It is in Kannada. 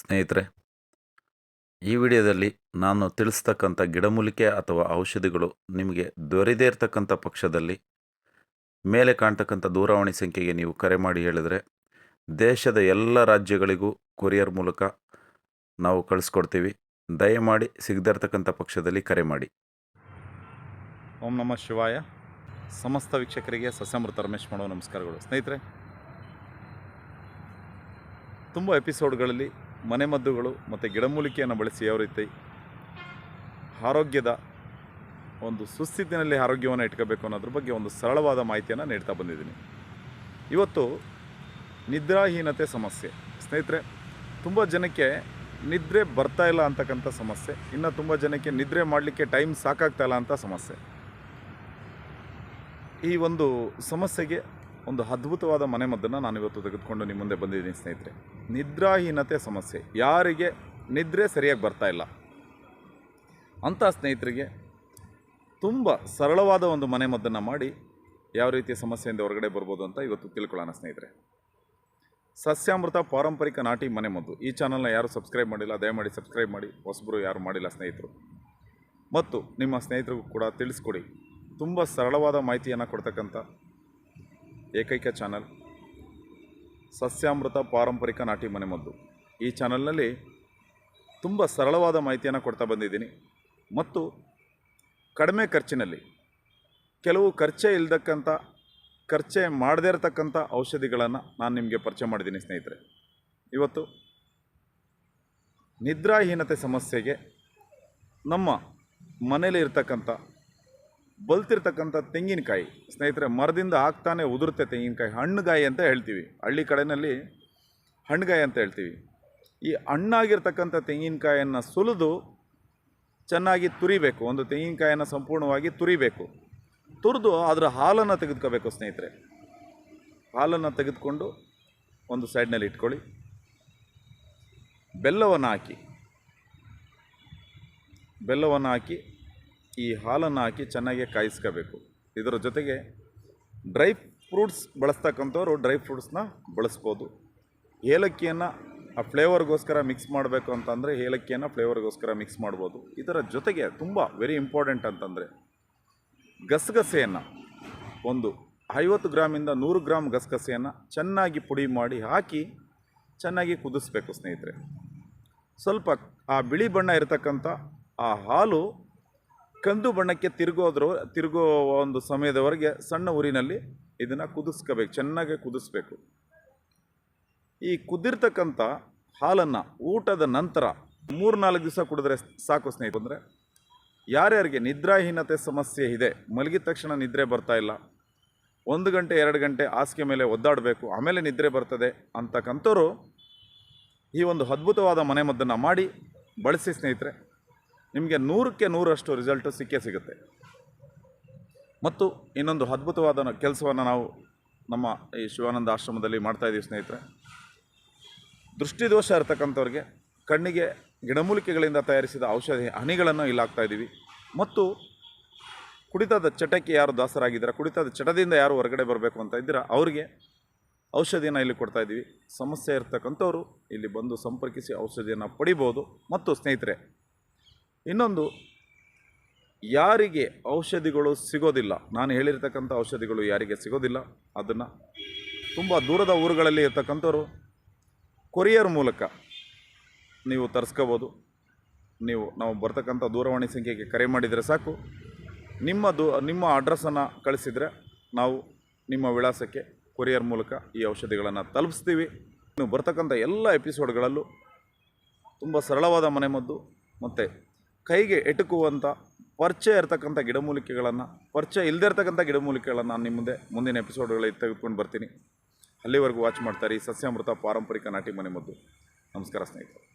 ಸ್ನೇಹಿತರೆ, ಈ ವಿಡಿಯೋದಲ್ಲಿ ನಾನು ತಿಳಿಸ್ತಕ್ಕಂಥ ಗಿಡಮೂಲಿಕೆ ಅಥವಾ ಔಷಧಿಗಳು ನಿಮಗೆ ದೊರೆದೇ ಇರತಕ್ಕಂಥ ಪಕ್ಷದಲ್ಲಿ ಮೇಲೆ ಕಾಣ್ತಕ್ಕಂಥ ದೂರವಾಣಿ ಸಂಖ್ಯೆಗೆ ನೀವು ಕರೆ ಮಾಡಿ ಹೇಳಿದರೆ ದೇಶದ ಎಲ್ಲ ರಾಜ್ಯಗಳಿಗೂ ಕೊರಿಯರ್ ಮೂಲಕ ನಾವು ಕಳಿಸ್ಕೊಡ್ತೀವಿ. ದಯಮಾಡಿ ಸಿಗದೇ ಪಕ್ಷದಲ್ಲಿ ಕರೆ ಮಾಡಿ. ಓಂ ನಮಃ ಶಿವಾಯ. ಸಮಸ್ತ ವೀಕ್ಷಕರಿಗೆ ಸಸ್ಯಮೃತ ರಮೇಶ್ ಮಾಡೋ ನಮಸ್ಕಾರಗಳು. ಸ್ನೇಹಿತರೆ, ತುಂಬ ಎಪಿಸೋಡ್ಗಳಲ್ಲಿ ಮನೆಮದ್ದುಗಳು ಮತ್ತು ಗಿಡಮೂಲಿಕೆಯನ್ನು ಬಳಸಿ ಯಾವ ರೀತಿ ಆರೋಗ್ಯದ ಒಂದು ಸುಸ್ಥಿತಿನಲ್ಲಿ ಆರೋಗ್ಯವನ್ನು ಇಟ್ಕೋಬೇಕು ಅನ್ನೋದ್ರ ಬಗ್ಗೆ ಒಂದು ಸರಳವಾದ ಮಾಹಿತಿಯನ್ನು ನೀಡ್ತಾ ಬಂದಿದ್ದೀನಿ. ಇವತ್ತು ನಿದ್ರಾಹೀನತೆ ಸಮಸ್ಯೆ. ಸ್ನೇಹಿತರೆ, ತುಂಬ ಜನಕ್ಕೆ ನಿದ್ರೆ ಬರ್ತಾ ಇಲ್ಲ ಅಂತಕ್ಕಂಥ ಸಮಸ್ಯೆ. ಇನ್ನು ತುಂಬ ಜನಕ್ಕೆ ನಿದ್ರೆ ಮಾಡಲಿಕ್ಕೆ ಟೈಮ್ ಸಾಕಾಗ್ತಾ ಇಲ್ಲ ಅಂತ ಸಮಸ್ಯೆ. ಈ ಒಂದು ಸಮಸ್ಯೆಗೆ ಒಂದು ಅದ್ಭುತವಾದ ಮನೆಮದ್ದನ್ನು ನಾನು ಇವತ್ತು ತೆಗೆದುಕೊಂಡು ನಿಮ್ಮ ಮುಂದೆ ಬಂದಿದ್ದೀನಿ ಸ್ನೇಹಿತರೆ. ನಿದ್ರಾಹೀನತೆ ಸಮಸ್ಯೆ. ಯಾರಿಗೆ ನಿದ್ರೆ ಸರಿಯಾಗಿ ಬರ್ತಾ ಇಲ್ಲ. ಅಂಥ ಸ್ನೇಹಿತರಿಗೆ ತುಂಬ ಸರಳವಾದ ಒಂದು ಮನೆಮದ್ದನ್ನು ಮಾಡಿ ಯಾವ ರೀತಿಯ ಸಮಸ್ಯೆಯಿಂದ ಹೊರಗಡೆ ಬರ್ಬೋದು ಅಂತ ಇವತ್ತು ತಿಳ್ಕೊಳ್ಳೋಣ ಸ್ನೇಹಿತರೆ. ಸಸ್ಯಾಮೃತ ಪಾರಂಪರಿಕ ನಾಟಿ ಮನೆಮದ್ದು ಈ ಚಾನಲ್ನ ಯಾರು ಸಬ್ಸ್ಕ್ರೈಬ್ ಮಾಡಿಲ್ಲ, ದಯಮಾಡಿ ಸಬ್ಸ್ಕ್ರೈಬ್ ಮಾಡಿ. ಹೊಸಬರು ಯಾರು ಮಾಡಿಲ್ಲ ಸ್ನೇಹಿತರು. ಮತ್ತು ನಿಮ್ಮ ಸ್ನೇಹಿತರಿಗೂ ಕೂಡ ತಿಳಿಸ್ಕೊಡಿ. ತುಂಬ ಸರಳವಾದ ಮಾಹಿತಿಯನ್ನು ಕೊಡ್ತಕ್ಕಂಥ ಏಕೈಕ ಚಾನಲ್ ಸಸ್ಯಾಮೃತ ಪಾರಂಪರಿಕ ನಾಟಿ ಮನೆಮದ್ದು. ಈ ಚಾನಲ್ನಲ್ಲಿ ತುಂಬ ಸರಳವಾದ ಮಾಹಿತಿಯನ್ನು ಕೊಡ್ತಾ ಬಂದಿದ್ದೀನಿ. ಮತ್ತು ಕಡಿಮೆ ಖರ್ಚಿನಲ್ಲಿ, ಕೆಲವು ಖರ್ಚೆ ಇಲ್ದಕ್ಕಂಥ ಖರ್ಚೆ ಮಾಡದೇ ಇರತಕ್ಕಂಥ ಔಷಧಿಗಳನ್ನು ನಾನು ನಿಮಗೆ ಪರಿಚಯ ಮಾಡಿದ್ದೀನಿ ಸ್ನೇಹಿತರೆ. ಇವತ್ತು ನಿದ್ರಾಹೀನತೆ ಸಮಸ್ಯೆಗೆ ನಮ್ಮ ಮನೇಲಿ ಇರ್ತಕ್ಕಂಥ ಬಲ್ತಿರ್ತಕ್ಕಂಥ ತೆಂಗಿನಕಾಯಿ. ಸ್ನೇಹಿತರೆ, ಮರದಿಂದ ಆಗ್ತಾನೆ ಉದುರುತ್ತೆ ತೆಂಗಿನಕಾಯಿ. ಹಣ್ಣುಗಾಯಿ ಅಂತ ಹೇಳ್ತೀವಿ. ಹಳ್ಳಿ ಕಡೆಯಲ್ಲಿ ಹಣ್ಣುಗಾಯಿ ಅಂತ ಹೇಳ್ತೀವಿ. ಈ ಹಣ್ಣಾಗಿರ್ತಕ್ಕಂಥ ತೆಂಗಿನಕಾಯನ್ನು ಸುಲಿದು ಚೆನ್ನಾಗಿ ತುರಿಬೇಕು. ಒಂದು ತೆಂಗಿನಕಾಯನ್ನು ಸಂಪೂರ್ಣವಾಗಿ ತುರಿಬೇಕು. ತುರಿದು ಅದರ ಹಾಲನ್ನು ತೆಗೆದುಕೋಬೇಕು ಸ್ನೇಹಿತರೆ. ಹಾಲನ್ನು ತೆಗೆದುಕೊಂಡು ಒಂದು ಸೈಡ್ನಲ್ಲಿ ಇಟ್ಕೊಳ್ಳಿ. ಬೆಲ್ಲವನ್ನು ಹಾಕಿ. ಬೆಲ್ಲವನ್ನು ಹಾಕಿ ಈ ಹಾಲನ್ನು ಹಾಕಿ ಚೆನ್ನಾಗಿ ಕಾಯಿಸ್ಕೋಬೇಕು. ಇದರ ಜೊತೆಗೆ ಡ್ರೈ ಫ್ರೂಟ್ಸ್ ಬಳಸ್ತಕ್ಕಂಥವ್ರು ಡ್ರೈ ಫ್ರೂಟ್ಸ್ನ ಬಳಸ್ಬೋದು. ಏಲಕ್ಕಿಯನ್ನು ಆ ಫ್ಲೇವರ್ಗೋಸ್ಕರ ಮಿಕ್ಸ್ ಮಾಡಬೇಕು ಅಂತಂದರೆ ಏಲಕ್ಕಿಯನ್ನು ಫ್ಲೇವರ್ಗೋಸ್ಕರ ಮಿಕ್ಸ್ ಮಾಡ್ಬೋದು. ಇದರ ಜೊತೆಗೆ ತುಂಬ ವೆರಿ ಇಂಪಾರ್ಟೆಂಟ್ ಅಂತಂದರೆ ಗಸಗಸೆಯನ್ನು ಒಂದು ಐವತ್ತು ಗ್ರಾಮಿಂದ ನೂರು ಗ್ರಾಮ್ ಗಸಗಸೆಯನ್ನು ಚೆನ್ನಾಗಿ ಪುಡಿ ಮಾಡಿ ಹಾಕಿ ಚೆನ್ನಾಗಿ ಕುದಿಸ್ಬೇಕು ಸ್ನೇಹಿತರೆ. ಸ್ವಲ್ಪ ಆ ಬಿಳಿ ಬಣ್ಣ ಇರತಕ್ಕಂಥ ಆ ಹಾಲು ಕಂದು ಬಣ್ಣಕ್ಕೆ ತಿರುಗೋದ್ರ, ತಿರುಗೋ ಒಂದು ಸಮಯದವರೆಗೆ ಸಣ್ಣ ಊರಿನಲ್ಲಿ ಇದನ್ನು ಕುದಿಸ್ಕೋಬೇಕು, ಚೆನ್ನಾಗಿ ಕುದಿಸ್ಬೇಕು. ಈ ಕುದಿರ್ತಕ್ಕಂಥ ಹಾಲನ್ನು ಊಟದ ನಂತರ ಮೂರು ನಾಲ್ಕು ದಿವಸ ಕುಡಿದ್ರೆ ಸಾಕು ಸ್ನೇಹಿತರು. ಅಂದರೆ ಯಾರ್ಯಾರಿಗೆ ನಿದ್ರಾಹೀನತೆ ಸಮಸ್ಯೆ ಇದೆ, ಮಲಗಿದ ತಕ್ಷಣ ನಿದ್ರೆ ಬರ್ತಾ ಇಲ್ಲ, ಒಂದು ಗಂಟೆ, ಎರಡು ಗಂಟೆ ಹಾಸಿಗೆ ಮೇಲೆ ಒದ್ದಾಡಬೇಕು, ಆಮೇಲೆ ನಿದ್ರೆ ಬರ್ತದೆ ಅಂತಕ್ಕಂಥವ್ರು ಈ ಒಂದು ಅದ್ಭುತವಾದ ಮನೆಮದ್ದನ್ನು ಮಾಡಿ ಬಳಸಿ ಸ್ನೇಹಿತರೆ. ನಿಮಗೆ ನೂರಕ್ಕೆ ನೂರಷ್ಟು ರಿಸಲ್ಟು ಸಿಕ್ಕೇ ಸಿಗುತ್ತೆ. ಮತ್ತು ಇನ್ನೊಂದು ಅದ್ಭುತವಾದ ಕೆಲಸವನ್ನು ನಾವು ನಮ್ಮ ಈ ಶಿವಾನಂದ ಆಶ್ರಮದಲ್ಲಿ ಮಾಡ್ತಾಯಿದ್ದೀವಿ ಸ್ನೇಹಿತರೆ. ದೃಷ್ಟಿದೋಷ ಇರತಕ್ಕಂಥವ್ರಿಗೆ ಕಣ್ಣಿಗೆ ಗಿಡಮೂಲಿಕೆಗಳಿಂದ ತಯಾರಿಸಿದ ಔಷಧಿ ಹನಿಗಳನ್ನು ಇಲ್ಲಿ ಹಾಕ್ತಾಯಿದ್ದೀವಿ ಮತ್ತು ಕುಡಿತದ ಚಟಕ್ಕೆ ಯಾರು ದಾಸರಾಗಿದ್ದಾರೆ, ಕುಡಿತದ ಚಟದಿಂದ ಯಾರು ಹೊರಗಡೆ ಬರಬೇಕು ಅಂತ ಇದ್ದೀರ, ಅವರಿಗೆ ಔಷಧಿಯನ್ನು ಇಲ್ಲಿ ಕೊಡ್ತಾಯಿದ್ದೀವಿ ಸಮಸ್ಯೆ ಇರ್ತಕ್ಕಂಥವ್ರು ಇಲ್ಲಿ ಬಂದು ಸಂಪರ್ಕಿಸಿ ಔಷಧಿಯನ್ನು ಪಡಿಬೋದು. ಮತ್ತು ಸ್ನೇಹಿತರೆ ಇನ್ನೊಂದು, ಯಾರಿಗೆ ಔಷಧಿಗಳು ಸಿಗೋದಿಲ್ಲ? ನಾನು ಹೇಳಿರ್ತಕ್ಕಂಥ ಔಷಧಿಗಳು ಯಾರಿಗೆ ಸಿಗೋದಿಲ್ಲ? ಅದನ್ನು ತುಂಬ ದೂರದ ಊರುಗಳಲ್ಲಿ ಇರ್ತಕ್ಕಂಥವ್ರು, ಕೊರಿಯರ್ ಮೂಲಕ ನೀವು ತರಿಸ್ಕೋಬೋದು. ನೀವು, ನಾವು ಬರ್ತಕ್ಕಂಥ ದೂರವಾಣಿ ಸಂಖ್ಯೆಗೆ ಕರೆ ಮಾಡಿದರೆ ಸಾಕು. ನಿಮ್ಮ ದೂ, ನಿಮ್ಮ ಅಡ್ರೆಸ್ಸನ್ನು ಕಳಿಸಿದರೆ ನಾವು ನಿಮ್ಮ ವಿಳಾಸಕ್ಕೆ ಕೊರಿಯರ್ ಮೂಲಕ ಈ ಔಷಧಿಗಳನ್ನು ತಲುಪಿಸ್ತೀವಿ. ನೀವು ಬರ್ತಕ್ಕಂಥ ಎಲ್ಲ ಎಪಿಸೋಡ್ಗಳಲ್ಲೂ ತುಂಬ ಸರಳವಾದ ಮನೆಮದ್ದು ಮತ್ತು ಕೈಗೆ ಎಟುಕುವಂಥ ಪರಿಚಯ ಇರತಕ್ಕಂಥ ಗಿಡಮೂಲಿಕೆಗಳನ್ನು, ಪರಿಚಯ ಇಲ್ಲದೇ ಇರತಕ್ಕಂಥ ಗಿಡಮೂಲಿಕೆಗಳನ್ನು ನಾನು ನಿಮ್ಮ ಮುಂದೆ ಮುಂದಿನ ಎಪಿಸೋಡ್ಗಳಲ್ಲಿ ತೆಗೆದುಕೊಂಡು ಬರ್ತೀನಿ. ಅಲ್ಲಿವರೆಗೂ ವಾಚ್ ಮಾಡ್ತಾರೆ ಈ ಸಸ್ಯಾಮೃತ ಪಾರಂಪರಿಕ ನಾಟಿ ಮನೆ ಮದ್ದು. ನಮಸ್ಕಾರ ಸ್ನೇಹಿತರೆ.